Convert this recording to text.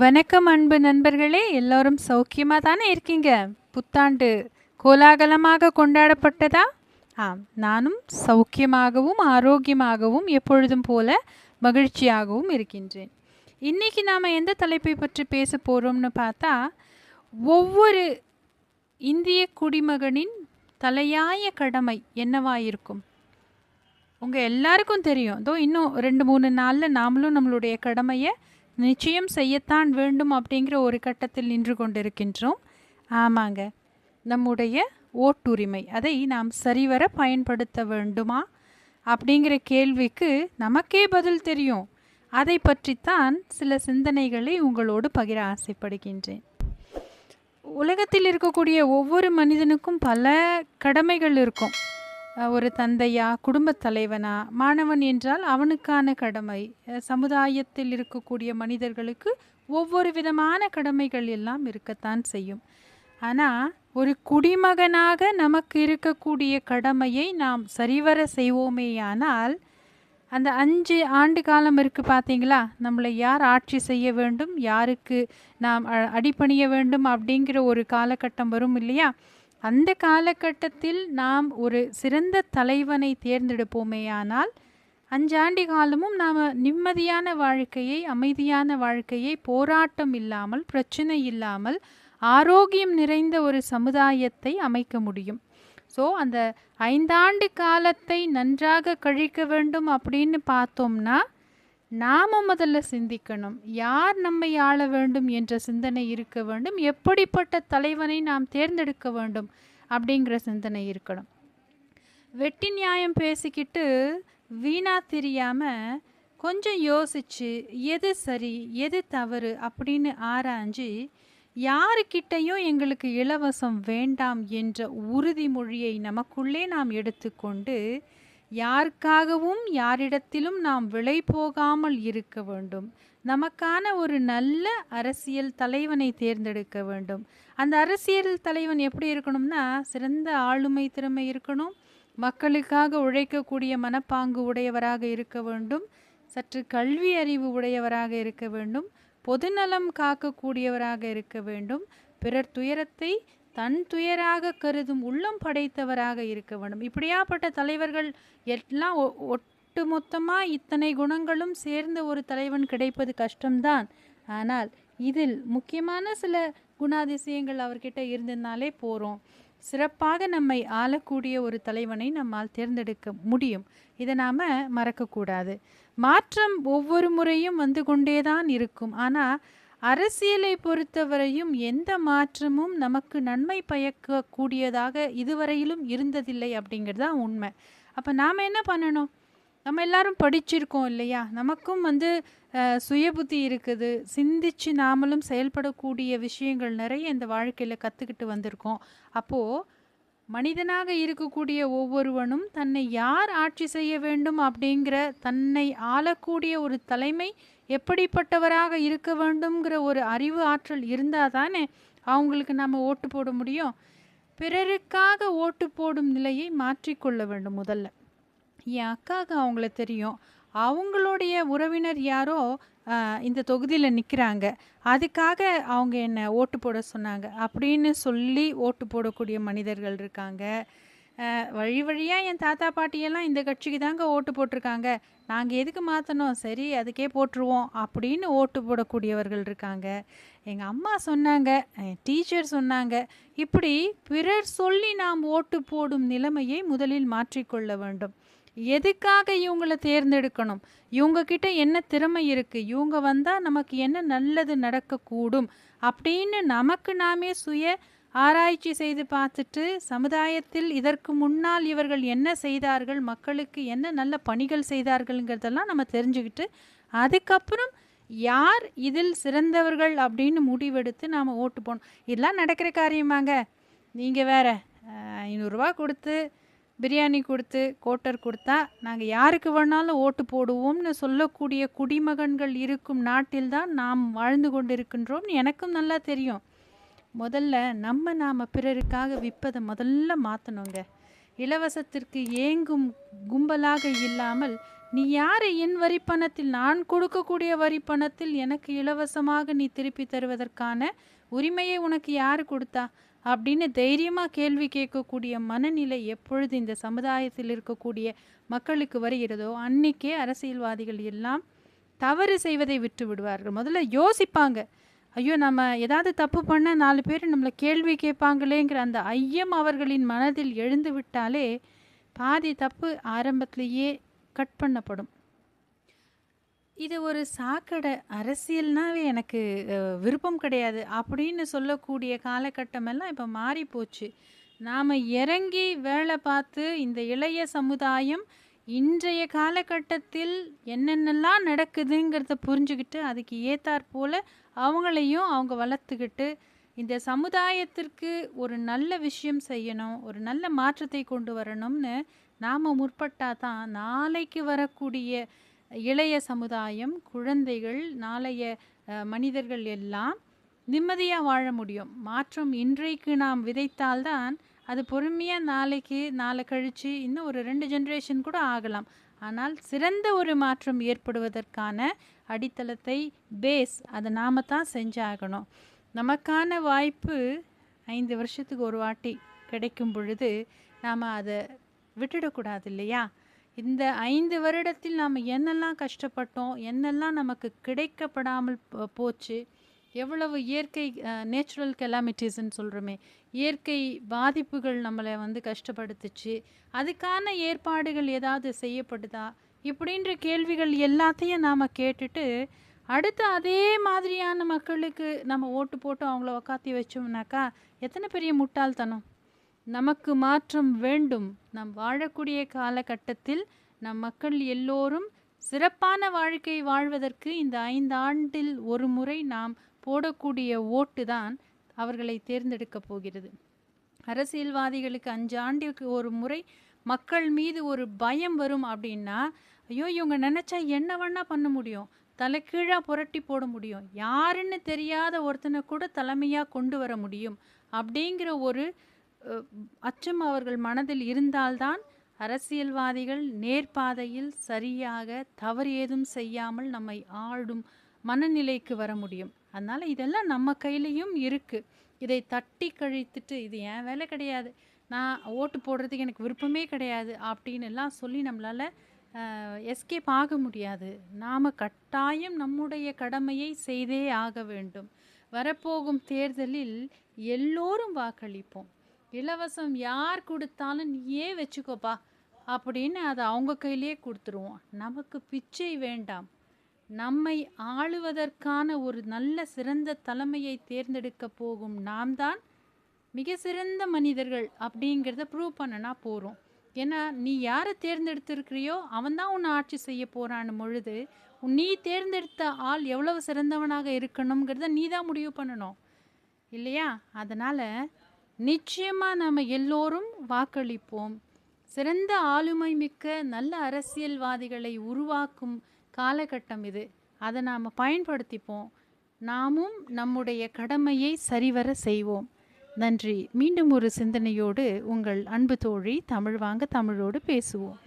வணக்கம் அன்பு நண்பர்களே எல்லோரும் சௌக்கியமாக தானே இருக்கீங்க? புத்தாண்டு கோலாகலமாக கொண்டாடப்பட்டதா? ஆம் நானும் சௌக்கியமாகவும் ஆரோக்கியமாகவும் எப்பொழுதும் போல மகிழ்ச்சியாகவும் இருக்கின்றேன். இன்றைக்கி நாம் எந்த தலைப்பை பற்றி பேச போகிறோம்னு பார்த்தா ஒவ்வொரு இந்திய குடிமகனின் தலையாய கடமை என்னவாயிருக்கும் உங்கள் எல்லாருக்கும் தெரியும். இதோ இன்னும் ரெண்டு மூணு நாளில் நாமளும் நம்மளுடைய கடமையை நிச்சயம் செய்யத்தான் வேண்டும் அப்படிங்கிற ஒரு கட்டத்தில் நின்று கொண்டிருக்கின்றோம். ஆமாங்க. நம்முடைய ஓட்டுரிமை அதை நாம் சரிவர பயன்படுத்த வேண்டுமா? அப்படிங்கிற கேள்விக்கு நமக்கே பதில் தெரியும். அதை பற்றித்தான் சில சிந்தனைகளை உங்களோடு பகிர ஆசைப்படுகின்றேன். உலகத்தில் இருக்கக்கூடிய ஒவ்வொரு மனிதனுக்கும் பல கடமைகள் இருக்கும். ஒரு தந்தையா குடும்பத் தலைவனா மாணவன் என்றால் அவனுக்கான கடமை. சமுதாயத்தில் இருக்கக்கூடிய மனிதர்களுக்கு ஒவ்வொரு விதமான கடமைகள் எல்லாம் இருக்கத்தான் செய்யும். ஆனால் ஒரு குடிமகனாக நமக்கு இருக்கக்கூடிய கடமையை நாம் சரிவர செய்வோமேயானால் அந்த அஞ்சு ஆண்டு காலம் இருக்குது பார்த்தீங்களா நம்மளை யார் ஆட்சி செய்ய வேண்டும்? யாருக்கு நாம் அ- அடிபணிய வேண்டும்? அப்படிங்கிற ஒரு காலகட்டம் வரும் இல்லையா? அந்த காலகட்டத்தில் நாம் ஒரு சிறந்த தலைவனை தேர்ந்தெடுப்போமேயானால் அஞ்சாண்டு காலமும் நாம் நிம்மதியான வாழ்க்கையை அமைதியான வாழ்க்கையை போராட்டம் இல்லாமல் பிரச்சனை இல்லாமல் ஆரோக்கியம் நிறைந்த ஒரு சமுதாயத்தை அமைக்க முடியும். ஸோ அந்த ஐந்தாண்டு காலத்தை நன்றாக கழிக்க வேண்டும் அப்படின்னு பார்த்தோம்னா நாம முதல்ல சிந்திக்கணும். யார் நம்மை ஆள வேண்டும் என்ற சிந்தனை இருக்க வேண்டும். எப்படிப்பட்ட தலைவனை நாம் தேர்ந்தெடுக்க வேண்டும் அப்படிங்கிற சிந்தனை இருக்கணும். வெட்டி நியாயம் பேசிக்கிட்டு வீணா தெரியாமல் கொஞ்சம் யோசித்து எது சரி எது தவறு அப்படின்னு ஆராய்ஞ்சு யாருக்கிட்டையும் எங்களுக்கு இலவசம் வேண்டாம் என்ற உறுதிமொழியை நமக்குள்ளே நாம் எடுத்துக்கொண்டு யாருக்காகவும் யாரிடத்திலும் நாம் விலை போகாமல் இருக்க வேண்டும். நமக்கான ஒரு நல்ல அரசியல் தலைவனை தேர்ந்தெடுக்க வேண்டும். அந்த அரசியல் தலைவன் எப்படி இருக்கணும்னா சிறந்த ஆளுமை திறமை இருக்கணும். மக்களுக்காக உழைக்கக்கூடிய மனப்பாங்கு உடையவராக இருக்க வேண்டும். சற்று கல்வி அறிவு உடையவராக இருக்க வேண்டும். பொதுநலம் காக்கக்கூடியவராக இருக்க வேண்டும். பிறர் துயரத்தை தன் துயராக கருதும் உள்ளம் படைத்தவராக இருக்க வேண்டும். இப்படியாப்பட்ட தலைவர்கள் எல்லாம் ஒ- ஒட்டுமொத்தமாக இத்தனை குணங்களும் சேர்ந்த ஒரு தலைவன் கிடைப்பது கஷ்டம்தான். ஆனால் இதில் முக்கியமான சில குணாதிசயங்கள் அவர்கிட்ட இருந்ததுனாலே போகிறோம் சிறப்பாக நம்மை ஆளக்கூடிய ஒரு தலைவனை நம்மால் தேர்ந்தெடுக்க முடியும். இதை நாம் மறக்கக்கூடாது. மாற்றம் ஒவ்வொரு முறையும் வந்து கொண்டே தான் இருக்கும். ஆனால் அரசியலை பொறுத்தவரையும் எந்த மாற்றமும் நமக்கு நன்மை பயக்கக்கூடியதாக இதுவரையிலும் இருந்ததில்லை அப்படிங்கிறது தான் உண்மை. அப்போ நாம் என்ன பண்ணணும்? நம்ம எல்லாரும் படிச்சிருக்கோம் இல்லையா? நமக்கும் வந்து சுய சுயபுத்தி இருக்குது. சிந்திச்சு நாமளும் செயல்படக்கூடிய விஷயங்கள் நிறைய இந்த வாழ்க்கையில் கற்றுக்கிட்டு வந்திருக்கோம். அப்போது மனிதனாக இருக்கக்கூடிய ஒவ்வொருவனும் தன்னை யார் ஆட்சி செய்ய வேண்டும் அப்படிங்கிற தன்னை ஆளக்கூடிய ஒரு தலைமை எப்படிப்பட்டவராக இருக்க வேண்டும்ங்கிற ஒரு அறிவு ஆற்றல் இருந்தால் தானே அவங்களுக்கு நம்ம ஓட்டு போட முடியும். பிறருக்காக ஓட்டு போடும் நிலையை மாற்றிக்கொள்ள வேண்டும் முதல்ல. என் அக்காவுக்கு அவங்கள தெரியும். அவங்களுடைய உறவினர் யாரோ இந்த தொகுதியில் நிற்கிறாங்க அதுக்காக அவங்க என்னை ஓட்டு போட சொன்னாங்க அப்படின்னு சொல்லி ஓட்டு போடக்கூடிய மனிதர்கள் இருக்காங்க. வழி வழியாக என் தாத்தா பாட்டியெல்லாம் இந்த கட்சிக்கு தாங்க ஓட்டு போட்டிருக்காங்க. நாங்கள் எதுக்கு மாற்றணும் சரி அதுக்கே போட்டுருவோம் அப்படின்னு ஓட்டு போடக்கூடியவர்கள் இருக்காங்க. எங்கள் அம்மா சொன்னாங்க டீச்சர் சொன்னாங்க இப்படி பிறர் சொல்லி நாம் ஓட்டு போடும் நிலைமையை முதலில் மாற்றிக்கொள்ள வேண்டும். எதுக்காக இவங்கள தேர்ந்தெடுக்கணும்? இவங்க கிட்ட என்ன திறமை இருக்கு? இவங்க வந்தா நமக்கு என்ன நல்லது நடக்கக்கூடும்? அப்படின்னு நமக்கு நாமே சுய ஆராய்ச்சி செய்து பார்த்துட்டு சமுதாயத்தில் இதற்கு முன்னால் இவர்கள் என்ன செய்தார்கள்? மக்களுக்கு என்ன நல்ல பணிகள் செய்தார்கள்ங்கிறதெல்லாம் நம்ம தெரிஞ்சுக்கிட்டு அதுக்கப்புறம் யார் இதில் சிறந்தவர்கள் அப்படின்னு முடிவெடுத்து நாம் ஓட்டு போகணும் இதெல்லாம் நடக்கிற காரியமாங்க. நீங்கள் வேற ஐநூறுரூவா கொடுத்து பிரியாணி கொடுத்து கோட்டர் கொடுத்தா நாங்கள் யாருக்கு வேணாலும் ஓட்டு போடுவோம்னு சொல்லக்கூடிய குடிமகன்கள் இருக்கும் நாட்டில்தான் நாம் வாழ்ந்து கொண்டிருக்கின்றோம் எனக்கும் நல்லா தெரியும். முதல்ல நம்ம நாம் பிறருக்காக விற்பதை முதல்ல மாற்றணுங்க இலவசத்திற்கு ஏங்கும் கும்பலாக இல்லாமல் நீ யார் என் வரிப்பணத்தில் நான் கொடுக்கக்கூடிய வரிப்பணத்தில் எனக்கு இலவசமாக நீ திருப்பி தருவதற்கான உரிமையை உனக்கு யார் கொடுத்தா? அப்படின்னு தைரியமாக கேள்வி கேட்கக்கூடிய மனநிலை எப்பொழுது இந்த சமுதாயத்தில் இருக்கக்கூடிய மக்களுக்கு வருகிறதோ அன்னைக்கே அரசியல்வாதிகள் எல்லாம் தவறு செய்வதை விட்டு விடுவார்கள். முதல்ல யோசிப்பாங்க. ஐயோ நம்ம ஏதாவது தப்பு பண்ண நாலு பேர் நம்மளை கேள்வி கேட்பாங்களேங்கிற அந்த ஐயம் அவர்களின் மனதில் எழுந்து விட்டாலே பாதி தப்பு ஆரம்பத்திலேயே கட் பண்ணப்படும். இது ஒரு சாக்கடை அரசியல்னாவே எனக்கு விருப்பம் கிடையாது. அப்படின்னு சொல்லக்கூடிய காலகட்டமெல்லாம் இப்போ மாறி போச்சு. நாம் இறங்கி வேலை பார்த்து இந்த இளைய சமுதாயம் இன்றைய காலகட்டத்தில் என்னென்னலாம் நடக்குதுங்கிறத புரிஞ்சுக்கிட்டு அதுக்கு ஏத்தாற் போல் அவங்களையும் அவங்க வளர்த்துக்கிட்டு இந்த சமுதாயத்திற்கு ஒரு நல்ல விஷயம் செய்யணும் ஒரு நல்ல மாற்றத்தை கொண்டு வரணும்னு நாம் முற்பட்டால் தான் நாளைக்கு வரக்கூடிய இளைய சமுதாயம் குழந்தைகள் நாளைய மனிதர்கள் எல்லாம் நிம்மதியாக வாழ முடியும். மாற்றம் இன்றைக்கு நாம் விதைத்தால்தான் அது பொறுமையாக நாளைக்கு நாளை கழித்து இன்னும் ஒரு ரெண்டு ஜென்ரேஷன் கூட ஆகலாம். ஆனால் சிறந்த ஒரு மாற்றம் ஏற்படுவதற்கான அடித்தளத்தை பேஸ் அதை நாம தான் செஞ்சாகணும். நமக்கான வாய்ப்பு ஐந்து வருஷத்துக்கு ஒரு வாட்டி கிடைக்கும் பொழுது நாம் அதை விட்டுடக்கூடாது இல்லையா? இந்த ஐந்து வருடத்தில் நாம் என்னெல்லாம் கஷ்டப்பட்டோம் என்னெல்லாம் நமக்கு கிடைக்கப்படாமல் போ- போச்சு எவ்வளவு இயற்கை நேச்சுரல் கெலாமிட்டிஸ்ன்னு சொல்கிறோமே இயற்கை பாதிப்புகள் நம்மளை வந்து கஷ்டப்படுத்துச்சு அதுக்கான ஏற்பாடுகள் ஏதாவது செய்யப்படுதா இப்படின்ற கேள்விகள் எல்லாத்தையும் நாம் கேட்டுட்டு அடுத்து அதே மாதிரியான மக்களுக்கு நம்ம ஓட்டு போட்டு அவங்கள உக்காத்தி வச்சோம்னாக்கா எத்தனை பெரிய முட்டாள்தனம்? நமக்கு மாற்றம் வேண்டும். நாம் வாழக்கூடிய காலகட்டத்தில் நம் மக்கள் எல்லோரும் சிறப்பான வாழ்க்கை வாழ்வதற்கு இந்த ஐந்து ஆண்டில் ஒரு முறை நாம் போடக்கூடிய ஓட்டு தான் அவர்களை தேர்ந்தெடுக்கப் போகிறது. அரசியல்வாதிகளுக்கு அஞ்சு ஆண்டுக்கு ஒரு முறை மக்கள் மீது ஒரு பயம் வரும் அப்படின்னா ஐயோ இவங்க நினச்சா என்ன வேணா பண்ண முடியும். தலைக்கீழாக புரட்டி போட முடியும். யாருன்னு தெரியாத ஒருத்தனை கூட தலைமையாக கொண்டு வர முடியும். அப்படிங்கிற ஒரு அச்சம் அவர்கள் மனதில் இருந்தால்தான் அரசியல்வாதிகள் நேர்பாதையில் சரியாக தவறு ஏதும் செய்யாமல் நம்மை ஆளும் மனநிலைக்கு வர முடியும். அதனால் இதெல்லாம் நம்ம கையிலையும் இருக்குது இதை தட்டி கழித்துட்டு இது என் வேலை கிடையாது. நான் ஓட்டு போடுறதுக்கு எனக்கு விருப்பமே கிடையாது அப்படின்னு எல்லாம் சொல்லி நம்மளால் எஸ்கேப் ஆக முடியாது. நாம் கட்டாயம் நம்முடைய கடமையை செய்தே ஆக வேண்டும். வரப்போகும் தேர்தலில் எல்லோரும் வாக்களிப்போம். இலவசம் யார் கொடுத்தாலும் நீயே வச்சுக்கோப்பா. அப்படின்னு அதை அவங்க கையிலே கொடுத்துருவோம். நமக்கு பிச்சை வேண்டாம். நம்மை ஆளுவதற்கான ஒரு நல்ல சிறந்த தலைமையை தேர்ந்தெடுக்க போகும் நாம் தான் மிக சிறந்த மனிதர்கள் அப்படிங்கிறத ப்ரூவ் பண்ணனா போகிறோம் ஏன்னா நீ யாரை தேர்ந்தெடுத்திருக்கிறியோ அவன் தான் உன்னை ஆட்சி செய்ய போகிறான்னு பொழுது உன் நீ தேர்ந்தெடுத்த ஆள் எவ்வளவு சிறந்தவனாக இருக்கணுங்கிறத நீ தான் முடிவு பண்ணணும். இல்லையா? அதனால் நிச்சயமாக நம்ம எல்லோரும் வாக்களிப்போம். சிறந்த ஆளுமை மிக்க நல்ல அரசியல்வாதிகளை உருவாக்கும் காலகட்டம் இது. அதை நாம் பயன்படுத்திப்போம். நாமும் நம்முடைய கடமையை சரிவர செய்வோம். நன்றி. மீண்டும் ஒரு சிந்தனையோடு உங்கள் அன்பு தோழி தமிழ் வாங்க தமிழோடு பேசுவோம்.